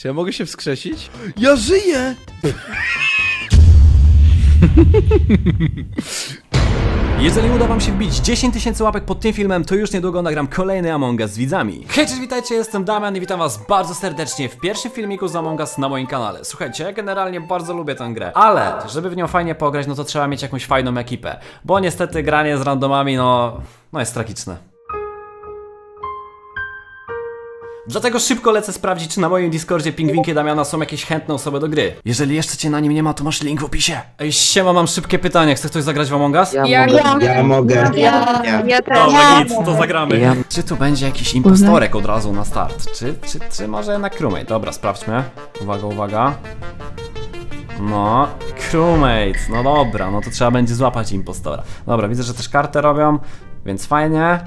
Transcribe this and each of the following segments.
Czy ja mogę się wskrzesić? Ja żyję! Jeżeli uda wam się wbić 10 tysięcy łapek pod tym filmem, to już niedługo nagram kolejny Among Us z widzami. Hej, cześć, witajcie, jestem Damian i witam was bardzo serdecznie w pierwszym filmiku z Among Us na moim kanale. Słuchajcie, ja generalnie bardzo lubię tę grę, ale żeby w nią fajnie pograć, no to trzeba mieć jakąś fajną ekipę, bo niestety granie z randomami, no, no jest tragiczne. Dlatego szybko lecę sprawdzić, czy na moim Discordzie Pingwinkie Damiana są jakieś chętne osoby do gry. Jeżeli jeszcze cię na nim nie ma, to masz link w opisie. Ej, siema, mam szybkie pytanie. Chce ktoś zagrać w Among Us? Ja, Ja- mogę. ja- Ja mogę. Ja, ja też. Dobra, nic, to zagramy. Ja- Czy tu będzie jakiś impostorek od razu na start? Czy, czy, czy może jednak crewmate? Dobra, sprawdźmy. Uwaga, uwaga. No, crewmate, no dobra, no to trzeba będzie złapać impostora. Dobra, widzę, że też kartę robią, więc fajnie.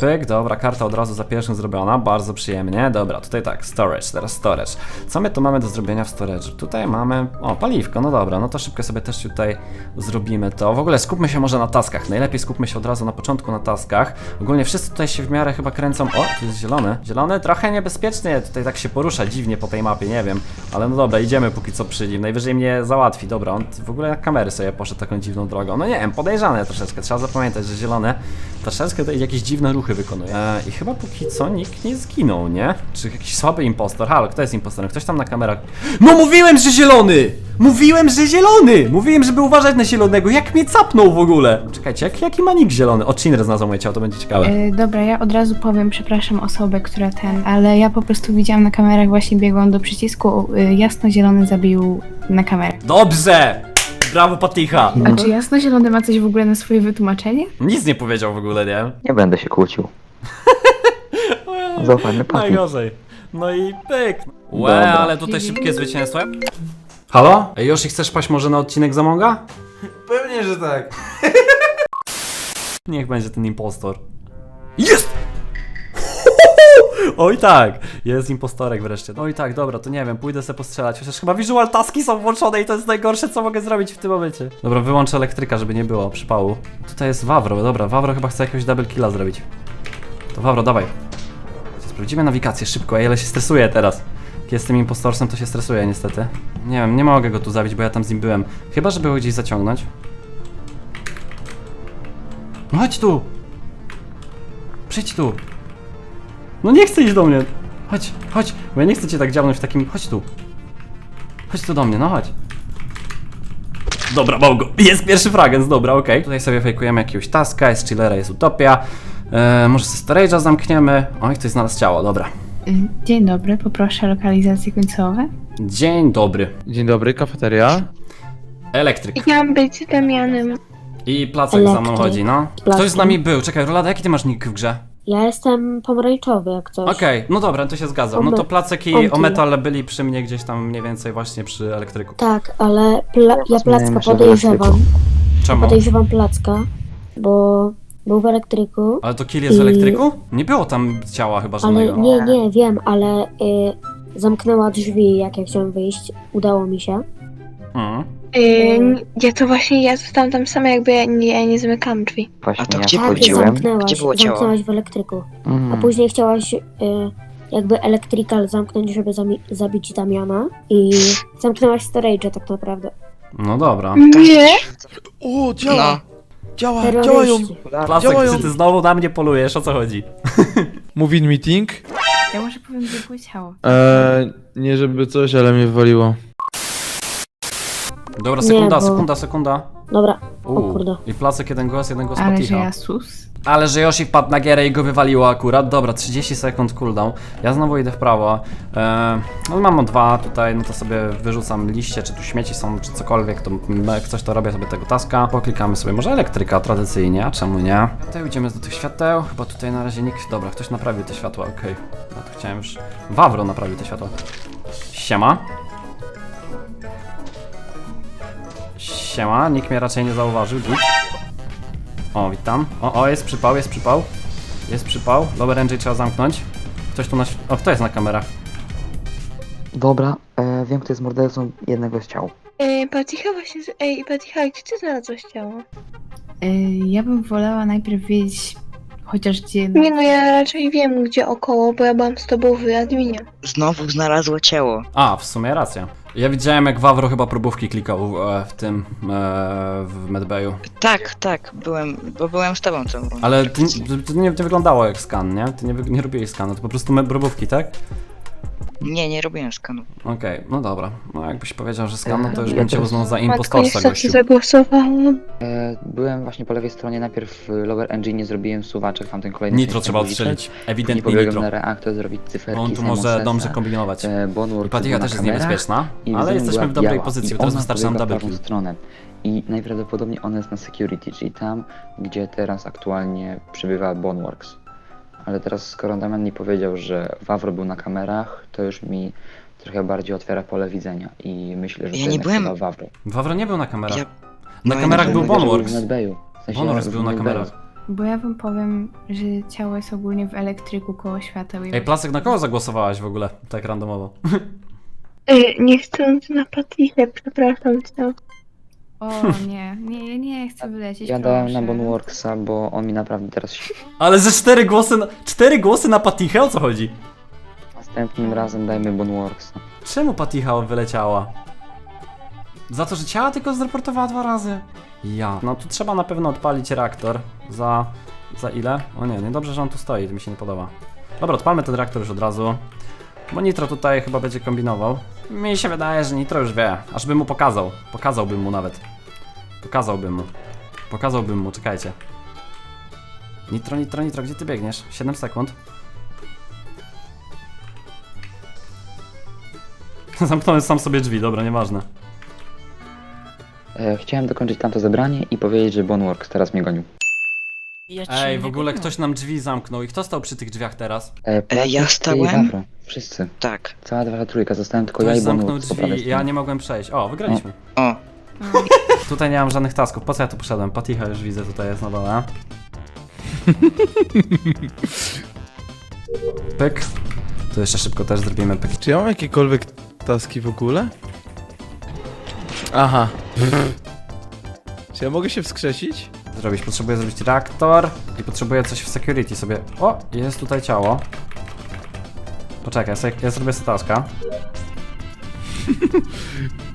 Pyk, dobra, karta od razu za pierwszym zrobiona, bardzo przyjemnie. Dobra, tutaj tak, storage, teraz storage. Co my tu mamy do zrobienia w storage? Tutaj mamy, o, paliwko, no dobra, no to szybko sobie też tutaj zrobimy to. W ogóle skupmy się może na taskach, najlepiej skupmy się od razu na początku na taskach. Ogólnie wszyscy tutaj się w miarę chyba kręcą, o, tu jest zielony. Zielony trochę niebezpiecznie, tutaj tak się porusza dziwnie po tej mapie, nie wiem. Ale no dobra, idziemy póki co przy nim, najwyżej mnie załatwi, dobra, on w ogóle na kamery sobie poszedł taką dziwną drogą. No nie wiem, podejrzane troszeczkę, trzeba zapamiętać, że zielone troszeczkę tutaj jakieś dziwne ruchy wykonuje. E, I chyba póki co nikt nie zginął, nie? Czy jakiś słaby impostor? Halo, kto jest impostorem? Ktoś tam na kamerach... No mówiłem, że zielony! Mówiłem, że zielony! Mówiłem, żeby uważać na zielonego, jak mnie capnął w ogóle! Czekajcie, jak, jaki ma nick zielony? O, Chinner znalazł moje ciało, to będzie ciekawe. E, dobra, ja od razu powiem, przepraszam osobę, która ten, ale ja po prostu widziałam na kamerach, właśnie biegłam do przycisku, y, jasno-zielony zabił na kamerę. Dobrze! Brawo, Paticha! A czy jasno-zielony ma coś w ogóle na swoje wytłumaczenie? Nic nie powiedział w ogóle, nie? Nie będę się kłócił. Zaufajmy Patty. Najgorzej. No i pyk. Łe, Dobra. ale tutaj szybkie zwycięstwo. Halo? Ej, Yoshi, chcesz paść może na odcinek Zamonga? Pewnie, że tak. Niech będzie ten impostor. Jest! Oj tak, jest impostorek wreszcie. Oj tak, dobra, to nie wiem, pójdę sobie postrzelać. Chociaż chyba visual taski są włączone i to jest najgorsze, co mogę zrobić w tym momencie. Dobra, wyłączę elektryka, żeby nie było przypału. Tutaj jest Wawro, dobra, Wawro chyba chce jakiegoś double killa zrobić. To Wawro, dawaj. Sprawdzimy nawigację szybko, ej, ale się stresuję teraz. Jak jestem impostorsem, to się stresuję niestety. Nie wiem, nie mogę go tu zabić, bo ja tam z nim byłem. Chyba, żeby go gdzieś zaciągnąć. No chodź tu! Przyjdź tu! No nie chcę iść do mnie! Chodź, chodź! Bo ja nie chcę cię tak dziabnąć w takim... Chodź tu! Chodź tu do mnie, no chodź! Dobra, mam go! Jest pierwszy fragens, dobra, okej. Tutaj sobie fejkujemy jakiegoś taska, jest chillera, jest utopia. Eee, może ze storage'a zamkniemy. Oj, ktoś znalazł ciało, dobra. Y, Dzień dobry, poproszę lokalizacje końcowe. Dzień dobry. Dzień dobry, kafeteria. Elektryk. Chciałam być Damianem. I placek za mną Elektryk. chodzi, no. plackiem. Ktoś z nami był. Czekaj, Rolada, jaki ty masz nick w grze? Ja jestem pomarańczowy jak coś. Okej, no dobra, to się zgadzam. No to placek i Omki. Ometal byli przy mnie gdzieś tam mniej więcej właśnie przy elektryku. Tak, ale pla ja placka podejrzewam. Czemu? Podejrzewam placka, bo był w elektryku. Ale to kill jest w I- elektryku? Nie było tam ciała chyba Ale żadnego. nie, nie, wiem, ale y, zamknęła drzwi jak ja chciałem wyjść. Udało mi się. Hmm. Yy, ja to właśnie, ja zostałam tam sama, jakby ja nie, ja nie zamykałam drzwi. Właśnie A to ja gdzie tak, wchodziłem. zamknęłaś, Gdzie było ciało? zamknęłaś w elektryku. A Mm. później chciałaś y, jakby elektrykal zamknąć, żeby zami- zabić Damiana. I zamknęłaś storage tak naprawdę. No dobra. Nie? O, działa! Działa, działają! Terroryści. Placek, działają. czy ty znowu na mnie polujesz? O co chodzi? Moving meeting. Ja może powiem, gdzie było ciało. Eee, nie żeby coś, ale mnie wywaliło. Dobra, Nie, sekunda, bo- sekunda, sekunda. Dobra, o kurde. I placek, jeden głos, jeden głos Ale że Paticha. ja sus. Ale że Yoshi wpadł na gierę i go wywaliło akurat. Dobra, 30 sekund cooldown. Ja znowu idę w prawo. Eee, no mam o dwa tutaj, no to sobie wyrzucam liście, czy tu śmieci są, czy cokolwiek, to jak coś to robię sobie tego taska. Poklikamy sobie może elektryka tradycyjnie, a czemu nie? Tutaj idziemy do tych świateł, chyba tutaj na razie nikt... Dobra, ktoś naprawił te światła, okej. No to chciałem już... Wawro naprawił te światła. Siema. Siema, nikt mnie raczej nie zauważył, git. O, witam. O, o, jest przypał, jest przypał. Jest przypał. Lower engine trzeba zamknąć. Ktoś tu na... O, kto jest na kamerach? Dobra, e, wiem kto jest mordercą jednego z ciał. Yy, Paticha właśnie, z- ej, Paticha, gdzie ty znalazłaś ciało? Y, Ja bym wolała najpierw wiedzieć, chociaż gdzie... Nie no, ja raczej wiem gdzie około, bo ja byłam z tobą w adminie. Znowu znalazło ciało. A, w sumie racja. Ja widziałem jak Wawro chyba próbówki klikał e, w tym, e, w medbayu. Tak, tak, byłem, bo byłem z tobą rundę. Ale ty, to nie, nie wyglądało jak skan, nie? Ty nie, wy- nie robiłeś skanu, to po prostu me- próbówki, tak? Nie, nie robiłem skanu. Okej, no dobra. No jakbyś powiedział, że skan, no to już Ja bym cię uznał za Matko, impostorca, niestety gościu. zagłosowałam. E, byłem właśnie po lewej stronie, najpierw w Lower Engine zrobiłem suwaczek, tamten kolejny Nitro trzeba odstrzelić. Ewidentnie pobiegłem nitro. na reaktor zrobić cyferki Bo on tu może dobrze kombinować. e, I też jest niebezpieczna, ale jesteśmy w dobrej pozycji, I bo teraz wystarczy nam double kill. stronę. I najprawdopodobniej ona jest na security, czyli tam, gdzie teraz aktualnie przebywa Boneworks. Ale teraz skoro Damian mi powiedział, że Wawro był na kamerach, to już mi trochę bardziej otwiera pole widzenia i myślę, że Ja to nie jednak byłem- chyba Wawro. Wawro nie był na kamerach. Ja- Na no kamerach nie był Boneworks w był na kamerach. Bo ja wam powiem, że ciało jest ogólnie w elektryku koło świateł. i- Ej, Placek, na kogo zagłosowałaś w ogóle? Tak randomowo. Ej, nie chcę na patichę, przepraszam cię. O nie, nie, ja nie chcę wylecieć, Ja dałem na proszę. Boneworksa, bo on mi naprawdę teraz się... Ale ze cztery głosy na... Cztery głosy na Patichę? O co chodzi? Następnym razem dajmy Boneworksa. Czemu Paticha wyleciała? Za to, że ciała tylko zreportowała dwa razy? Ja. No tu trzeba na pewno odpalić reaktor. Za... Za ile? O nie, niedobrze, że on tu stoi, to mi się nie podoba. Dobra, odpalmy ten reaktor już od razu. Bo Nitro tutaj chyba będzie kombinował. Mi się wydaje, że Nitro już wie. Aż bym mu pokazał. Pokazałbym mu nawet. Pokazałbym mu. Pokazałbym mu, czekajcie. Nitro, Nitro, Nitro, gdzie ty biegniesz? 7 sekund. Zamknąłem sam sobie drzwi, dobra, nieważne. E, chciałem dokończyć tamto zebranie i powiedzieć, że Boneworks teraz mnie gonił. Ja cię Ej, nie w ogóle ktoś nam drzwi zamknął i kto stał przy tych drzwiach teraz? E, Placek, ja i stałem. Wawro. Wszyscy. Tak. Cała dwa trójka, zostałem tylko ja Ktoś i zamknął Boneworks po prawej drzwi, ja stronie. nie mogłem przejść. O, wygraliśmy. O, Tutaj nie mam żadnych tasków, po co ja tu poszedłem? Paticha już widzę, tutaj jest na dole. Pyk. Tu jeszcze szybko też zrobimy pyk. Czy ja mam jakiekolwiek taski w ogóle? Aha. Czy ja mogę się wskrzesić? Zrobić, potrzebuję zrobić reaktor i potrzebuję coś w security sobie. O, jest tutaj ciało. Poczekaj, ja, sobie, ja zrobię sobie taska.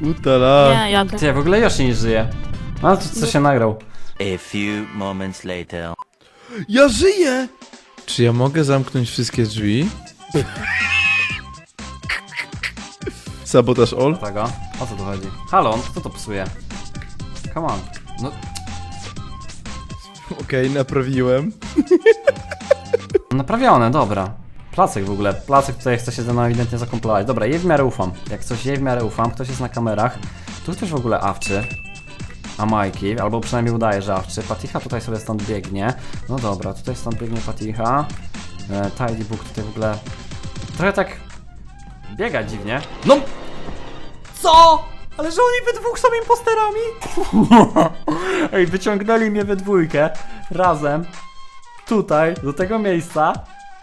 Utala. Nie, ja Ty, w ogóle Yoshi nie żyje. No, to co się nagrał? A few moments later. Ja żyję! Czy ja mogę zamknąć wszystkie drzwi? Sabotaż all? Tego. O co tu chodzi? Halo, kto to psuje? Come on. No, Okej, naprawiłem. Naprawione, dobra. Placek w ogóle. Placek tutaj chce się ze mną ewidentnie zakomplować. Dobra, jej w miarę ufam. Jak coś jej w miarę ufam, ktoś jest na kamerach. Tu ktoś w ogóle awczy. A Majki, albo przynajmniej udaje, że awczy. Paticha tutaj sobie stąd biegnie. No dobra, tutaj stąd biegnie Paticha. E, Tidy Book tutaj w ogóle... Trochę tak... Biega dziwnie. No! Co? Ale że oni we dwóch są imposterami? Ej, wyciągnęli mnie we dwójkę. Razem tutaj, do tego miejsca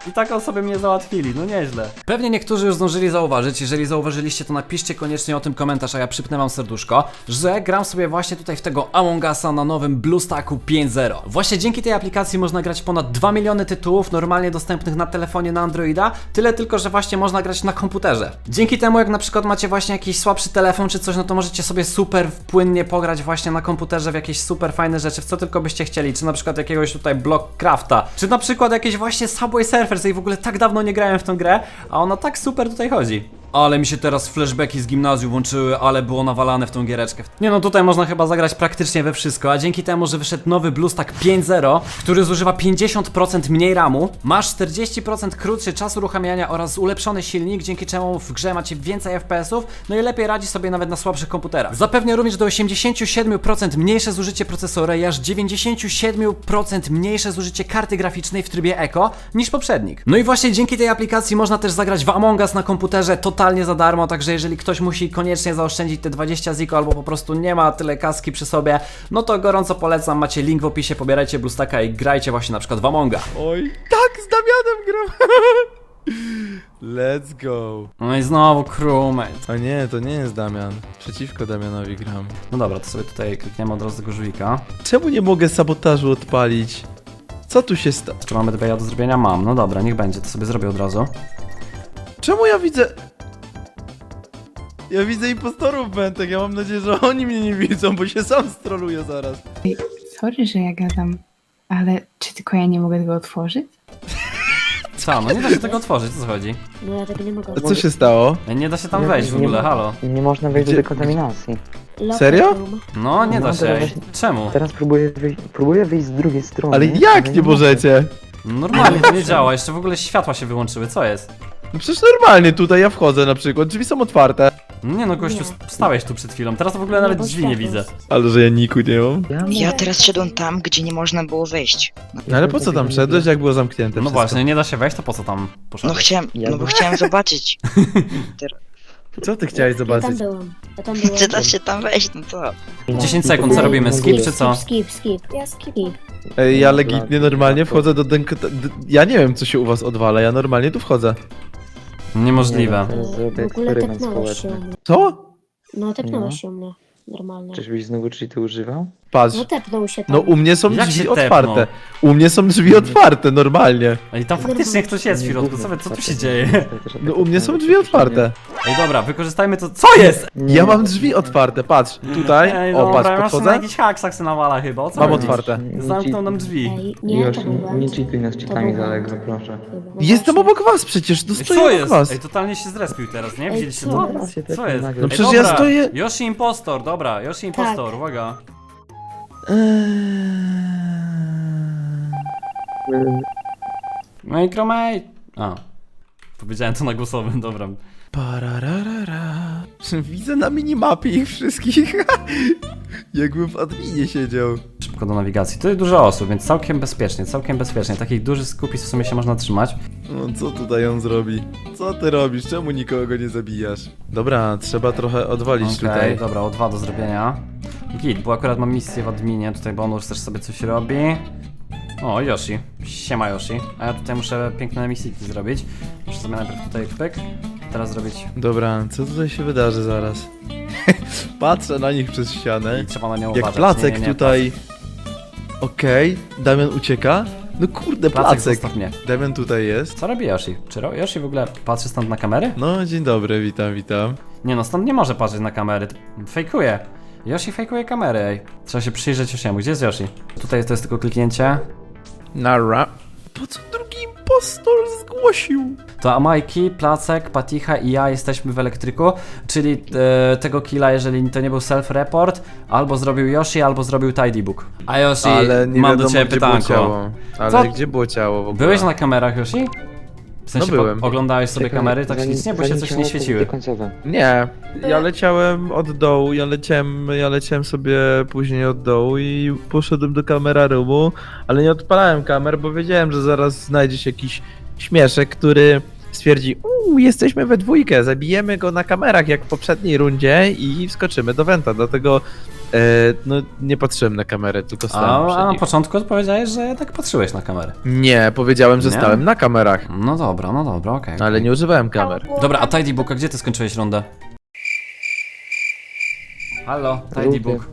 i taką sobie mnie załatwili, no nieźle. Pewnie niektórzy już zdążyli zauważyć, jeżeli zauważyliście to napiszcie koniecznie o tym komentarz, a ja przypnę wam serduszko, że gram sobie właśnie tutaj w tego Among Usa na nowym BlueStacku 5.0. Właśnie dzięki tej aplikacji można grać ponad 2 miliony tytułów normalnie dostępnych na telefonie na Androida, tyle tylko, że właśnie można grać na komputerze. Dzięki temu jak na przykład macie właśnie jakiś słabszy telefon czy coś, no to możecie sobie super płynnie pograć właśnie na komputerze w jakieś super fajne rzeczy, w co tylko byście chcieli, czy na przykład jakiegoś tutaj Blockcrafta, czy na przykład jakieś właśnie Subway Surfers i w ogóle tak dawno nie grałem w tą grę, a ona tak super tutaj chodzi. Ale mi się teraz flashbacki z gimnazjum włączyły, ale było nawalane w tą giereczkę. Nie no, tutaj można chyba zagrać praktycznie we wszystko, a dzięki temu, że wyszedł nowy BlueStack 5.0, który zużywa 50% mniej RAMu, masz 40% krótszy czas uruchamiania oraz ulepszony silnik, dzięki czemu w grze macie więcej FPS-ów, no i lepiej radzi sobie nawet na słabszych komputerach. Zapewnia również do 87% mniejsze zużycie procesora i aż 97% mniejsze zużycie karty graficznej w trybie Eco niż poprzednik. No i właśnie dzięki tej aplikacji można też zagrać w Among Us na komputerze totalnie za darmo, także jeżeli ktoś musi koniecznie zaoszczędzić te 20 ziko albo po prostu nie ma tyle kaski przy sobie, no to gorąco polecam, macie link w opisie, pobierajcie BlueStacka i grajcie właśnie na przykład w Among Us. Oj, tak, z Damianem gram. Let's go. No i znowu crewmate. O nie, to nie jest Damian. Przeciwko Damianowi gram. No dobra, to sobie tutaj klikniemy od razu tego żółwika. Czemu nie mogę sabotażu odpalić? Co tu się stało? Czy mamy debaya do zrobienia? Mam. No dobra, niech będzie, to sobie zrobię od razu. Czemu ja widzę... Ja widzę impostorów Bentek, ja mam nadzieję, że oni mnie nie widzą, bo się sam stroluję zaraz. Sorry, że ja gadam, ale czy tylko ja nie mogę tego otworzyć? Co, no nie da się tego otworzyć, co chodzi? No ja tego nie mogę A co się stało? Nie da się tam Nie, wejść w ogóle, halo. Nie można wejść Gdzie- do dekontaminacji. Locker Serio? room. No, nie da No, się. teraz ej. Czemu? Teraz próbuję wyjść, próbuję wyjść z drugiej strony. Ale jak nie możecie? Normalnie to nie działa, jeszcze w ogóle światła się wyłączyły, co jest? No przecież normalnie tutaj ja wchodzę na przykład, drzwi są otwarte. Nie no, gościu, Nie. stałeś tu przed chwilą, teraz to w ogóle nawet drzwi nie widzę. Ale że ja niku nie mam. Ja, teraz szedłem tam, gdzie nie można było wejść. No ale po co tam szedłeś, jak było zamknięte No wszystko? właśnie, nie da się wejść, to po co tam No poszedłeś? chciałem, no bo chciałem zobaczyć. Co ty chciałeś Ja tam zobaczyć? byłem. Ja tam byłem. Czy da się tam wejść, no to. 10 sekund, co robimy? Skip czy co? Skip, skip. Ja skip. Ej, ja legitnie normalnie wchodzę do denk... d- Ja nie wiem, co się u was odwala, ja normalnie tu wchodzę. Niemożliwe. Teraz zrobię W ogóle eksperyment tepnąłeś się społeczny. mnie. Co? No tepnąłeś No. się u mnie. Normalnie. Czyżbyś znowu cheaty używał? Patrz. No tepnął się tam. No u mnie są Jak drzwi się otwarte. U mnie są drzwi otwarte, normalnie. Ej, tam faktycznie ktoś jest w środku, co, co tu się dzieje? No u mnie są drzwi otwarte. Ej, dobra, wykorzystajmy to. Co jest? Ja mam drzwi otwarte, patrz, tutaj. Ej, O, dobra, patrz, masz na podchodzę. jakiś haksach se nawala chyba, o co Mam chodzi? otwarte. Zamknął nam drzwi. Ej, nie, Już, to był błąd. nie cheatuj nas cheatami za. Allegro, proszę. No Jestem obok was przecież, no Ej, stoję co obok jest? was. Ej, totalnie się zrespił teraz, nie? Ej, Widzieliście co? to? Się Co tak jest? No Ej, przecież ja dobra, stoję- Yoshi impostor, dobra, Yoshi impostor, uwaga. Micromate! A. Powiedziałem to na głosowym, dobra. Parararara. Widzę na minimapie ich wszystkich. Jakbym w adminie siedział. Szybko do nawigacji. Tu jest dużo osób, więc całkiem bezpiecznie, całkiem bezpiecznie. Takich dużych skupisk w sumie się można trzymać. No co tutaj on zrobi? Co ty robisz? Czemu nikogo nie zabijasz? Dobra, trzeba trochę odwalić Okej, tutaj. dobra, o dwa do zrobienia. Git, bo akurat mam misję w adminie, tutaj bonus też sobie coś robi. O, Yoshi. Siema Yoshi. A ja tutaj muszę piękne misjki zrobić. Muszę sobie najpierw tutaj pyk, teraz zrobić Dobra, co tutaj się wydarzy zaraz? Patrzę na nich przez ścianę. i trzeba na nią Jak uważać. placek Nie, nie, nie, tutaj. Okej, Damian ucieka. No kurde, Placek, placek. zostaw mnie. Damian tutaj jest. Co robi Yoshi? Czy ro- Yoshi w ogóle patrzy stąd na kamery? No, dzień dobry, witam, witam. Nie no, stąd nie może patrzeć na kamery. Fejkuje. Yoshi fejkuje kamery, ej. Trzeba się przyjrzeć Yoshiemu. Gdzie jest Yoshi? Tutaj to jest tylko kliknięcie. Nara. Po co drugi impostor zgłosił? To Amajki, Placek, Paticha i ja jesteśmy w elektryku, czyli e, tego killa, jeżeli to nie był self-report, albo zrobił Yoshi, albo zrobił Tidy Book. A Yoshi, Ale nie mam wiadomo, do ciebie gdzie było pytanko. ciało. Ale Co? gdzie było ciało w ogóle? Byłeś na kamerach, Yoshi? W sensie No byłem. po- oglądałeś sobie Czekaj, kamery tak zanim- ślicznie, bo się zanim coś ciało nie świeciły. końcowe. Nie, ja leciałem od dołu, ja leciałem, ja leciałem sobie później od dołu i poszedłem do kamera roomu, ale nie odpalałem kamer, bo wiedziałem, że zaraz znajdzie się jakiś śmieszek, który stwierdzi, uuu, jesteśmy we dwójkę, zabijemy go na kamerach jak w poprzedniej rundzie i wskoczymy do Wenta, dlatego no, nie patrzyłem na kamerę, tylko A, stałem przy a na początku odpowiedziałeś, że jednak patrzyłeś na kamery. Nie, powiedziałem, że Nie? stałem na kamerach, No dobra, no dobra, okej. ale nie używałem kamer. Dobra, a Tidy Book, a gdzie ty skończyłeś rundę? Halo, Tidy Rundę. Book.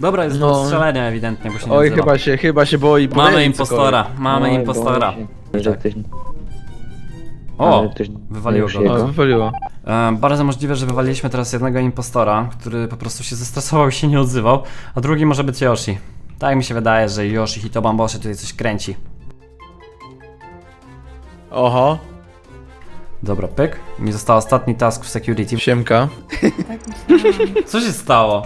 Dobra, jest No. do strzelenia ewidentnie, bo się nie Oj, odzywa. chyba się, chyba się boi Mamy powiedzieć impostora, mamy Oj, impostora. boję się, że ktoś- O, ktoś- wywaliło już go. jego. O, wywaliło. E, bardzo możliwe, że wywaliliśmy teraz jednego impostora, który po prostu się zestresował i się nie odzywał, a drugi może być Yoshi. Tak mi się wydaje, że Yoshi Hitobamboshi tutaj coś kręci. Oho, Dobra, pyk. Mi został ostatni task w security. siemka. Tak. Co się stało?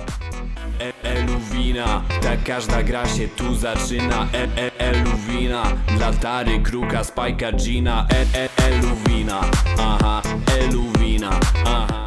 Eluwina, tak każda gra się tu zaczyna. E, e, Eluwina, dla Tary, Kruka, Spajka, Gina. E, e, Eluwina, aha, Eluwina, aha